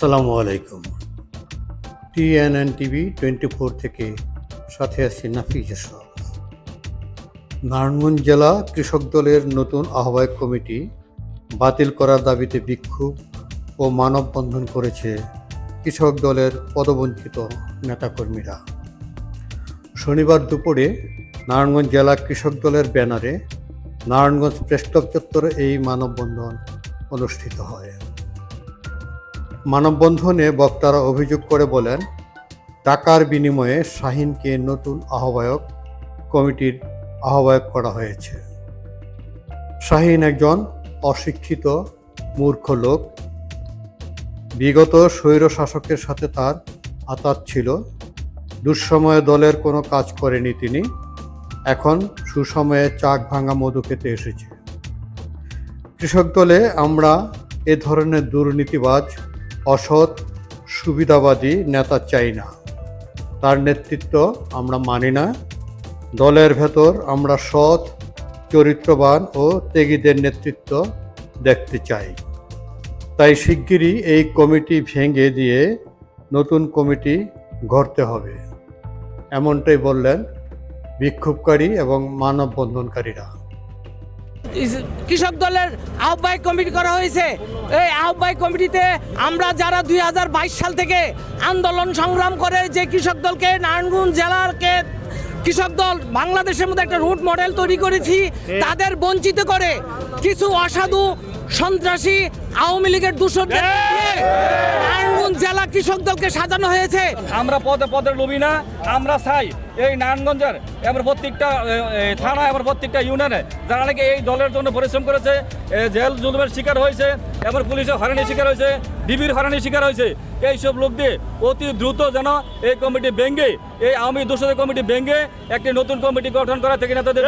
আসসালামু আলাইকুম। TNN TV twenty four থেকে সাথে আছি নাফিজ নারায়ণগঞ্জ জেলা কৃষক দলের নতুন আহ্বায়ক কমিটি বাতিল করার দাবিতে বিক্ষোভ ও মানববন্ধন করেছে কৃষক দলের পদবঞ্চিত নেতাকর্মীরা। শনিবার দুপুরে নারায়ণগঞ্জ জেলা কৃষক দলের ব্যানারে নারায়ণগঞ্জ প্রেসক্লাব চত্বরে এই মানববন্ধন অনুষ্ঠিত হয়। মানববন্ধনে বক্তারা অভিযোগ করে বলেন, টাকার বিনিময়ে শাহিনকে নতুন আহ্বায়ক কমিটির আহ্বায়ক করা হয়েছে। শাহিন একজন অশিক্ষিত মূর্খ লোক। বিগত স্বৈর শাসকের সাথে তার আতাত ছিল। দুঃসময়ে দলের কোনো কাজ করেনি তিনি। এখন সুসময়ে চাক ভাঙা মধু খেতে এসেছে। কৃষক দলে আমরা এ ধরনের দুর্নীতিবাজ অসৎ, সুবিধাবাদী নেতা চাই না। তার নেতৃত্ব আমরা মানি না। দলের ভেতর আমরা সৎ, চরিত্রবান ও ত্যাগীদের নেতৃত্ব দেখতে চাই। তাই শিগগিরই এই কমিটি ভেঙে দিয়ে নতুন কমিটি গড়তে হবে। এমনটাই বললেন বিক্ষোভকারী এবং মানববন্ধনকারীরা। কৃষক দলের আহ্বায়ক কমিটি করা হয়েছে। এই আহ্বায়ক কমিটিতে আমরা যারা দুই হাজার বাইশ সাল থেকে আন্দোলন সংগ্রাম করে যে কৃষক দলকে নারায়ণগঞ্জ জেলারকে কৃষক দল বাংলাদেশের মধ্যে একটা রুট মডেল তৈরি করেছি তাদের বঞ্চিত করে কিছু অসাধু সন্ত্রাসী আওয়ামী লীগের দূষণদের দিয়ে কৃষক দলকে সাজানো হয়েছে। আমরা পদে পদে লুবি না আমরা চাই এই নারায়ণগঞ্জের এবার প্রত্যেকটা থানা এবার প্রত্যেকটা ইউনিয়নে যারা নাকি এই দলের জন্য পরিশ্রম করেছে জেল জুলুমের শিকার হয়েছে এবার পুলিশের হরানির শিকার হয়েছে ডিবির হরানির শিকার হয়েছে এইসব লোক দিয়ে অতি দ্রুত যেন এই কমিটি ভেঙ্গে এই আওয়ামী দূষিত কমিটি ভেঙ্গে একটি নতুন কমিটি গঠন করা থেকে নেতাদের